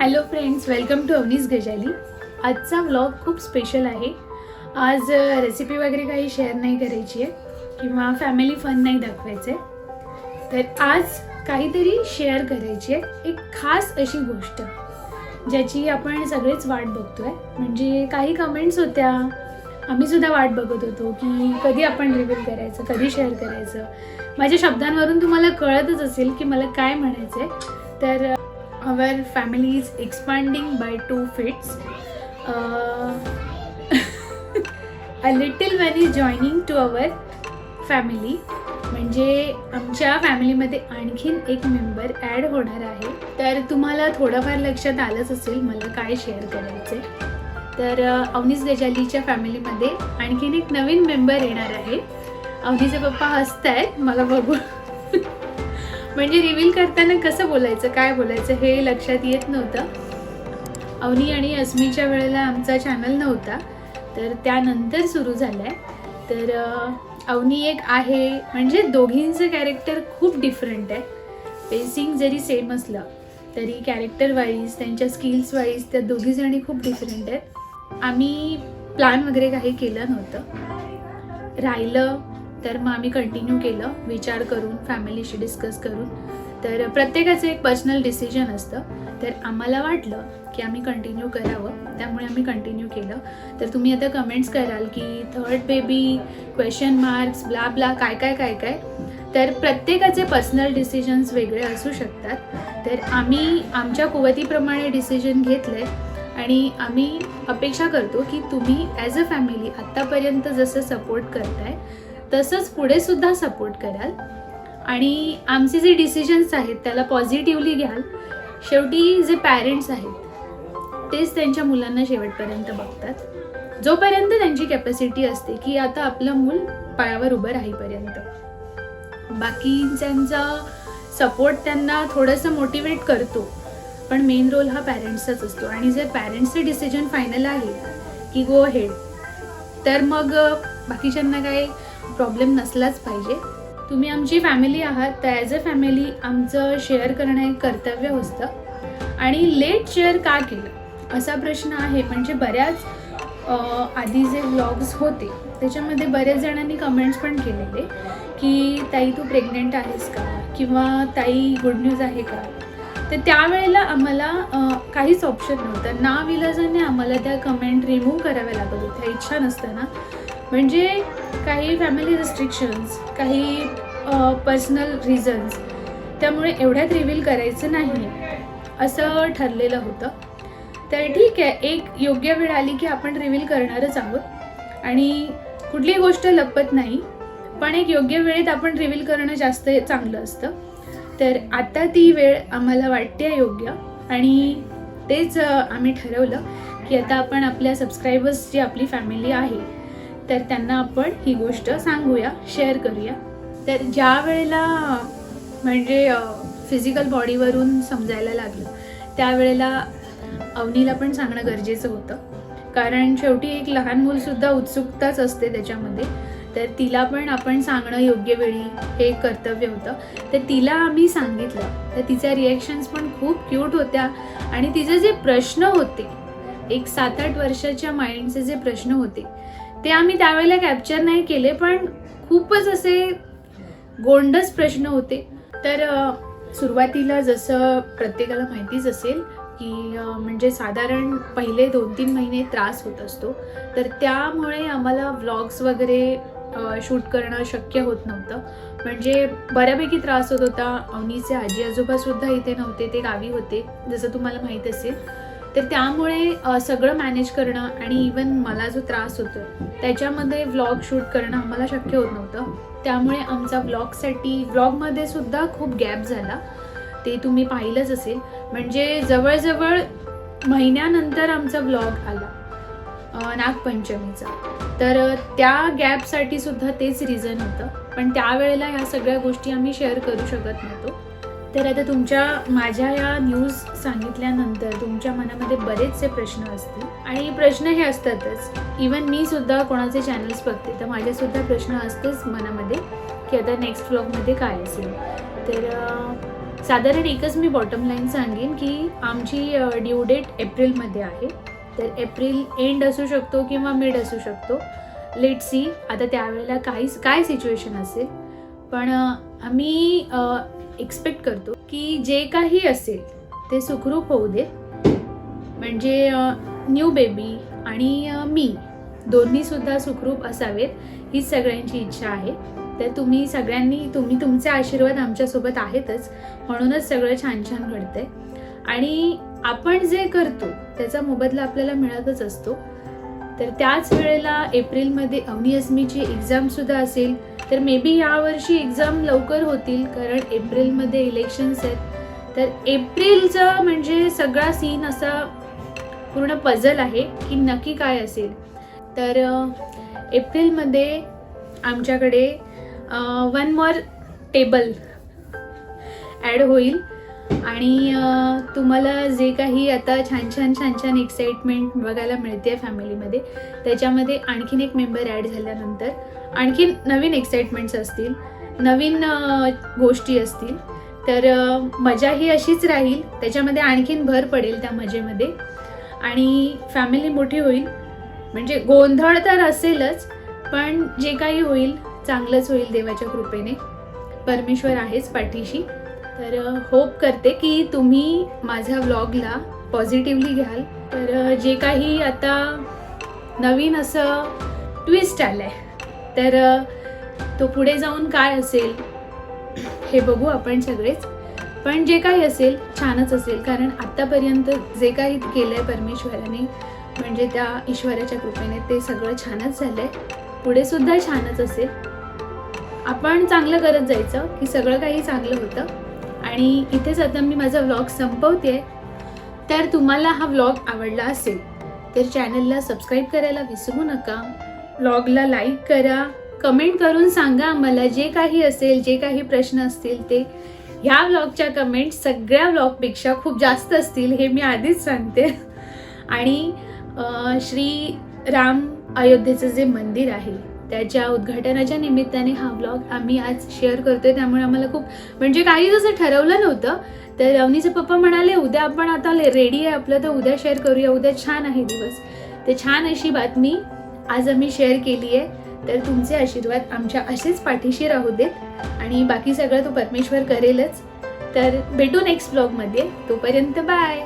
Hello friends welcome to Avanis Gajali आजचा vlog खूप special आहे. आज रेसिपी वगैरे काही शेअर नाही करायची आहे किंवा फॅमिली फन नाही दाखवायचे तर आज काहीतरी शेअर करायची आहे एक खास अशी गोष्ट ज्याची आपण सगळेच वाट बघतोय. म्हणजे काही कमेंट्स होत्या आम्ही सुद्धा वाट बघत होतो की कधी आपण रिव्हील करायचं कधी शेअर करायचं. माझ्या शब्दांवरून तुम्हाला कळतच असेल की मला काय म्हणायचं आहे तर our family is expanding by two fits a little little is joining to our family म्हणजे आमच्या फॅमिलीमध्ये आणखीन एक मेंबर ॲड होणार आहे. तर तुम्हाला थोडंफार लक्षात आलंच असेल मला काय शेअर करायचं आहे तर अवनीस गजालीच्या फॅमिलीमध्ये आणखीन एक नवीन मेंबर येणार आहे. अवनीचे पप्पा हसत आहेत मला बघू म्हणजे रिव्हील करताना कसं बोलायचं काय बोलायचं हे लक्षात येत नव्हतं. अवनी आणि अस्मीच्या वेळेला आमचा चॅनल नव्हता तर त्यानंतर सुरू झालं आहे तर अवनी एक आहे म्हणजे दोघींचं कॅरेक्टर खूप डिफरंट आहे. पेसिंग जरी सेम असलं तरी कॅरेक्टर वाईज त्यांच्या स्किल्स वाईज त्या दोघीजणी खूप डिफरंट आहेत. आम्ही प्लॅन वगैरे काही केलं नव्हतं. राहिलं तर मग आम्ही कंटिन्यू केलं विचार करून फॅमिलीशी डिस्कस करून. तर प्रत्येकाचं एक पर्सनल डिसिजन असतं. तर आम्हाला वाटलं की आम्ही कंटिन्यू करावं त्यामुळे आम्ही कंटिन्यू केलं. तर तुम्ही आता कमेंट्स कराल की third baby question marks blah blah काय काय काय काय. तर प्रत्येकाचे पर्सनल डिसिजन्स वेगळे असू शकतात. तर आम्ही आमच्या कुवतीप्रमाणे डिसिजन घेतले आणि आम्ही अपेक्षा करतो की तुम्ही ॲज अ फॅमिली आत्तापर्यंत जसं सपोर्ट करताय तसंच पुढेसुद्धा सपोर्ट कराल. आणि आमचे जे डिसिजन्स आहेत त्याला पॉझिटिव्हली घ्याल. शेवटी जे पॅरेंट्स आहेत तेच त्यांच्या मुलांना शेवटपर्यंत बघतात. जोपर्यंत त्यांची कॅपॅसिटी असते की आता आपलं मूल पायावर उभं राहीपर्यंत. बाकीच्यांचा सपोर्ट त्यांना थोडंसं मोटिवेट करतो. पण मेन रोल हा पॅरेंट्सचाच असतो. आणि जर पॅरेंट्सचं डिसिजन फायनल आहे की गो हेड तर मग बाकीच्यांना काही प्रॉब्लेम नसलाच पाहिजे. तुम्ही आमची फॅमिली आहात तर ॲज अ फॅमिली आमचं शेअर करणं एक कर्तव्य असतं. आणि लेट शेअर का केलं? असा प्रश्न आहे. म्हणजे बऱ्याच आधी जे व्लॉग्स होते त्याच्यामध्ये बऱ्याच जणांनी कमेंट्स पण केलेले की ताई तू प्रेग्नेंट आहेस का? किंवा ताई गुड न्यूज आहे का? तर त्यावेळेला आम्हाला काहीच ऑप्शन नव्हतं. ना विलाजाने आम्हाला त्या कमेंट रिमूव्ह कराव्या लागत होत्या. इच्छा नसताना. म्हणजे काही फॅमिली रिस्ट्रिक्शन्स काही पर्सनल रिझन्स त्यामुळे एवढ्यात रिव्हील करायचं नाही असं ठरलेलं होतं. तर ठीक आहे एक योग्य वेळ आली की आपण रिव्हील करणारच आहोत. आणि कुठलीही गोष्ट लपत नाही पण एक योग्य वेळेत आपण रिव्हील करणं जास्त चांगलं असतं. तर आता ती वेळ आम्हाला वाटते योग्य आणि तेच आम्ही ठरवलं की आता आपण आपल्या सबस्क्रायबर्स जी आपली फॅमिली आहे तर त्यांना आपण ही गोष्ट सांगूया शेअर करूया. तर ज्या वेळेला म्हणजे फिजिकल बॉडीवरून समजायला लागलं त्यावेळेला अवनीला पण सांगणं गरजेचं होतं. कारण शेवटी एक लहान मूलसुद्धा उत्सुकताच असते त्याच्यामध्ये. तर तिला पण आपण सांगणं योग्य वेळी हे कर्तव्य होतं. तर तिला आम्ही सांगितलं. तर तिच्या रिॲक्शन्स पण खूप क्यूट होत्या. आणि तिचे जे प्रश्न होते एक सात आठ वर्षाच्या माइंडचे जे प्रश्न होते ते आम्ही त्यावेळेला कॅप्चर नाही केले पण खूपच असे गोंडस प्रश्न होते. तर सुरुवातीला जसं प्रत्येकाला माहितीच असेल की म्हणजे साधारण पहिले दोन तीन महिने त्रास होत असतो. तर त्यामुळे आम्हाला व्लॉग्स वगैरे शूट करणं शक्य होत नव्हतं. म्हणजे बऱ्यापैकी त्रास होत होता. अवनीचे आजी आजोबासुद्धा इथे नव्हते ते गावी होते जसं तुम्हाला माहीत असेल. तर त्यामुळे सगळं मॅनेज करणं आणि इवन मला जो त्रास होतो त्याच्यामध्ये व्लॉग शूट करणं आम्हाला शक्य होत नव्हतं. त्यामुळे आमचा व्लॉगसाठी व्लॉगमध्ये सुद्धा खूप गॅप झाला. ते तुम्ही पाहिलंच असेल. म्हणजे जवळजवळ महिन्यानंतर आमचा व्लॉग आला. नागपंचमीचा. तर त्या गॅपसाठी सुद्धा तेच रिझन होतं. पण त्यावेळेला ह्या सगळ्या गोष्टी आम्ही शेअर करू शकत नव्हतो. तर आता तुमच्या माझ्या या न्यूज सांगितल्यानंतर तुमच्या मनामध्ये बरेचसे प्रश्न असतील. आणि प्रश्न हे असतातच. इवन मी सुद्धा कोणाचे चॅनल्स बघते तर माझेसुद्धा प्रश्न असतेच मनामध्ये की आता नेक्स्ट ब्लॉगमध्ये काय असेल. तर साधारण एकच मी बॉटम लाईन सांगेन की आमची ड्यू डेट एप्रिलमध्ये आहे. तर एप्रिल एंड असू शकतो किंवा मिड असू शकतो. लेट सी आता त्यावेळेला काही काय सिच्युएशन असेल? पण आम्ही एक्सपेक्ट करतो की जे काही असेल ते सुखरूप होऊ दे. म्हणजे न्यू बेबी आणि मी दोन्हीसुद्धा सुखरूप असावेत हीच सगळ्यांची इच्छा आहे. तर तुम्ही सगळ्यांनी तुम्ही तुमचे आशीर्वाद आमच्यासोबत आहेतच. म्हणूनच सगळं छान छान घडतंय. आणि आपण जे करतो त्याचा मोबदला आपल्याला मिळतच असतो. तर त्याच वेळेला एप्रिलमध्ये अवनी अस्मीची एक्झामसुद्धा असेल तर मे बी यावर्षी एक्झाम लवकर होतील कारण एप्रिलमध्ये इलेक्शन्स आहेत. तर एप्रिलचा म्हणजे सगळा सीन असा पूर्ण पझल आहे की नक्की काय असेल. तर एप्रिलमध्ये आमच्याकडे वन मोर टेबल ॲड होईल. आणि तुम्हाला जे काही आता छान छान छान छान एक्साइटमेंट बघायला मिळते फॅमिलीमध्ये त्याच्यामध्ये आणखीन एक मेंबर ॲड झाल्यानंतर आणखीन नवीन एक्साइटमेंट्स असतील नवीन गोष्टी असतील तर मजा ही अशीच राहील त्याच्यामध्ये आणखीन भर पडेल त्या मजेमध्ये आणि फॅमिली मोठी होईल. म्हणजे गोंधळ तर असेलच पण जे काही होईल चांगलंच होईल देवाच्या कृपेने. परमेश्वर आहेच पाठीशी. तर होप करते की तुम्ही माझ्या व्लॉगला पॉझिटिव्हली घ्याल. तर जे काही आता नवीन असं ट्विस्ट आलं आहे तर तो पुढे जाऊन काय असेल हे बघू आपण सगळेच. पण जे काही असेल छानच असेल. कारण आत्तापर्यंत जे काही केलं आहे परमेश्वराने म्हणजे त्या ईश्वराच्या कृपेने ते सगळं छानच झालं आहे पुढे सुद्धा छानच असेल. आपण चांगलं करत जायचं की सगळं काही चांगलं होतं. आणि इथेच आता मी माझा व्लॉग संपवते. तर तुम्हाला हा व्लॉग आवडला असेल तर चॅनलला सबस्क्राईब करायला विसरू नका. व्लॉगला लाईक करा. कमेंट करून सांगा मला जे काही असेल जे काही प्रश्न असतील ते. ह्या व्लॉगच्या कमेंट सगळ्या व्लॉगपेक्षा खूप जास्त असतील हे मी आधीच सांगते. आणि श्री राम अयोध्येचं जे मंदिर आहे त्याच्या उद्घाटनाच्या निमित्ताने हा ब्लॉग आम्ही आज शेअर करतोय. त्यामुळे आम्हाला खूप म्हणजे काही असं ठरवलं नव्हतं. तर रवनीचे पप्पा म्हणाले उद्या आपण आता रेडी आहे आपलं तर उद्या शेअर करूया. उद्या छान आहे दिवस. तर छान अशी बातमी आज आम्ही शेअर केली आहे. तर तुमचे आशीर्वाद आमच्या असेच पाठीशी राहू देत. आणि बाकी सगळं तो परमेश्वर करेलच. तर भेटू नेक्स्ट ब्लॉगमध्ये तोपर्यंत बाय